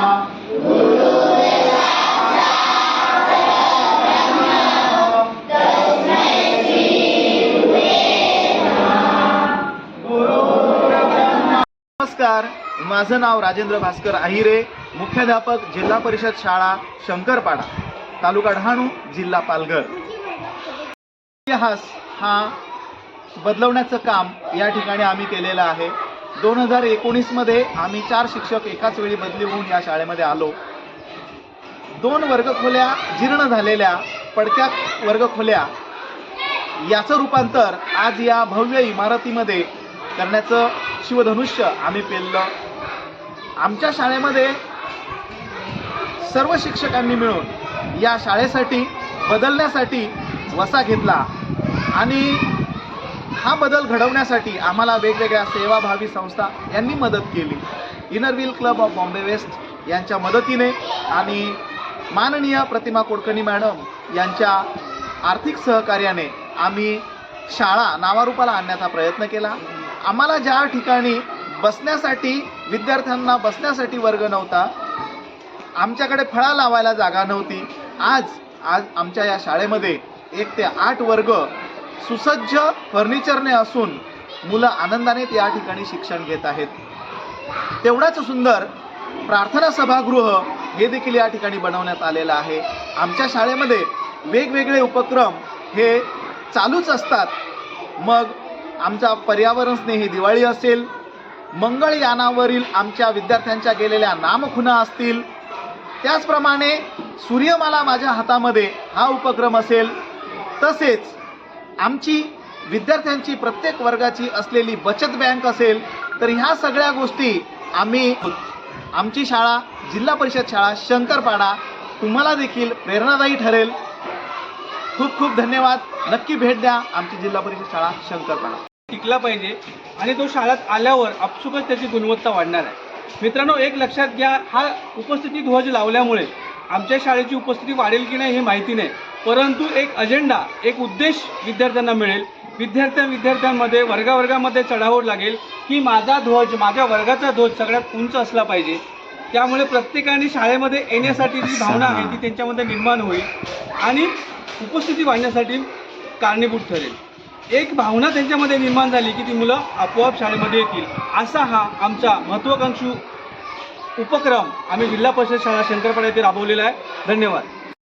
नमस्कार माझं नाव राजेंद्र भास्कर आहिरे मुख्याध्यापक जिल्हा परिषद शाळा शंकरपाडा तालुका डहाणू जिल्हा पालघर. इतिहास हा बदलवण्याचं काम या ठिकाणी आम्ही केलेलं आहे. दोन हजार एकोणीसमध्ये आम्ही चार शिक्षक एकाच वेळी बदली होऊन या शाळेमध्ये आलो. दोन वर्गखोल्या जीर्ण झालेल्या पडक्या वर्गखोल्या याचं रूपांतर आज या भव्य इमारतीमध्ये करण्याचं शिवधनुष्य आम्ही पेललं. आमच्या शाळेमध्ये सर्व शिक्षकांनी मिळून या शाळेसाठी बदलण्यासाठी वसा घेतला आणि हा बदल घडवण्यासाठी आम्हाला वेगवेगळ्या सेवाभावी संस्था यांनी मदत केली. Inner Wheel Club of Bombay West यांच्या मदतीने आणि माननीय प्रतिमा कोडकणी मॅडम यांच्या आर्थिक सहकार्याने आम्ही शाळा नावारूपाला आणण्याचा प्रयत्न केला. आम्हाला ज्या ठिकाणी बसण्यासाठी विद्यार्थ्यांना बसण्यासाठी वर्ग नव्हता आमच्याकडे फळा लावायला जागा नव्हती. आज आज आमच्या या शाळेमध्ये एक ते आठ वर्ग सुसज्ज फर्निचरने असून मुलं आनंदाने या ठिकाणी शिक्षण घेत आहेत. तेवढाच सुंदर प्रार्थना सभागृह हे देखील या ठिकाणी बनवण्यात आलेलं आहे. आमच्या शाळेमध्ये वेगवेगळे उपक्रम हे चालूच असतात. मग आमचा पर्यावरण स्नेही दिवाळी असेल मंगळयानावरील आमच्या विद्यार्थ्यांच्या गेलेल्या नामखुणा असतील. त्याचप्रमाणे सूर्यमाला माझ्या हातामध्ये हा उपक्रम असेल. तसेच आमची विद्यार्थ्यांची प्रत्येक वर्गाची असलेली बचत बँक असेल तर ह्या सगळ्या गोष्टी आम्ही आमची शाळा जिल्हा परिषद शाळा शंकरपाडा तुम्हाला देखील प्रेरणादायी ठरेल. खूप खूप धन्यवाद. नक्की भेट द्या आमची जिल्हा परिषद शाळा शंकरपाडा. टिकला पाहिजे आणि तो शाळेत आल्यावर आपसुकच त्याची गुणवत्ता वाढणार आहे. मित्रांनो एक लक्षात घ्या हा उपस्थिती ध्वज लावल्यामुळे आमच्या शाळेची उपस्थिती वाढेल की नाही हे माहिती नाही. परंतु एक अजेंडा एक उद्देश विद्यार्थ्यांना मिळेल. विद्यार्थ्या विद्यार्थ्यांमध्ये वर्गावर्गामध्ये चढावड लागेल की माझा ध्वज माझ्या वर्गाचा ध्वज सगळ्यात उंच असला पाहिजे. त्यामुळे प्रत्येकाने शाळेमध्ये येण्यासाठी जी भावना आहे ती त्यांच्यामध्ये निर्माण होईल आणि उपस्थिती वाढण्यासाठी कारणीभूत ठरेल. एक भावना त्यांच्यामध्ये निर्माण झाली की ती मुलं आपोआप शाळेमध्ये येतील. असा हा आमचा महत्त्वाकांक्षी उपक्रम आम्ही जिल्हा परिषद शाळा शंकरपाडा येथे राबवलेला आहे. धन्यवाद.